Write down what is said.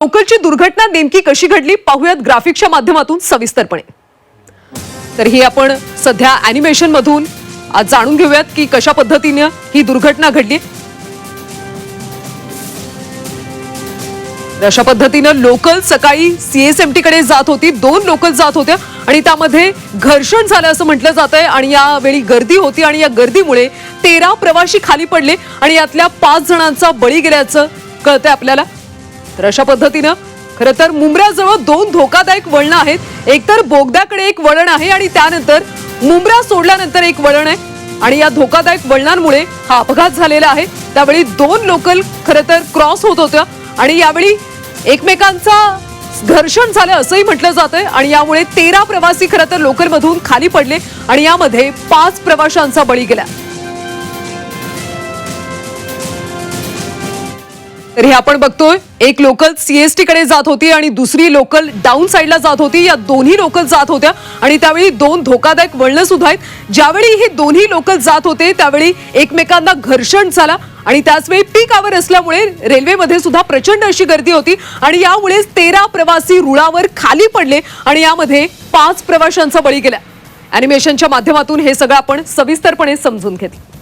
लोकलची दुर्घटना नेमकी कशी घडली पाहूयात ग्राफिक्सच्या माध्यमातून सविस्तरपणे. तर ही आपण सध्या अॅनिमेशन मधून आज जाणून घेऊयात की कशा पद्धतीने ही दुर्घटना घडली. अशा पद्धतीनं लोकल सकाळी सीएसएमटी कडे जात होती दोन लोकल जात होत्या आणि त्यामध्ये घर्षण झालं असं म्हटलं जात आहे आणि यावेळी गर्दी होती आणि या गर्दीमुळे तेरा प्रवासी खाली पडले आणि यातल्या पाच जणांचा बळी गेल्याचं कळतंय आपल्याला. तर अशा पद्धतीनं खरं तर मुंब्राजवळ दोन धोकादायक वळणं आहेत. एकतर बोगद्याकडे एक वळण आहे आणि त्यानंतर मुंब्रा सोडल्यानंतर एक वळण आहे. आणि या धोकादायक वळणांमुळे हा अपघात झालेला आहे. त्यावेळी दोन लोकल खरं तर क्रॉस होत होत्या आणि यावेळी एकमेकांचा घर्षण झालं असंही म्हटलं जात आहे आणि यामुळे तेरा प्रवासी खरं तर लोकलमधून खाली पडले आणि यामध्ये पाच प्रवाशांचा बळी गेला. तर हे आपण बघतोय एक लोकल सीएसटी कडे जात होती आणि दुसरी लोकल डाऊन साईडला जात होती. या दोन्ही लोकल जात होत्या आणि त्यावेळी दोन धोकादायक वळणं सुद्धा आहेत. ज्यावेळी हे दोन्ही लोकल जात होते त्यावेळी एकमेकांना घर्षण झाला आणि त्याचवेळी पीक आवर असल्यामुळे रेल्वेमध्ये सुद्धा प्रचंड अशी गर्दी होती आणि यामुळे तेरा प्रवासी रुळावर खाली पडले आणि यामध्ये पाच प्रवाशांचा बळी गेला. अॅनिमेशनच्या माध्यमातून हे सगळं आपण सविस्तरपणे समजून घेतलं.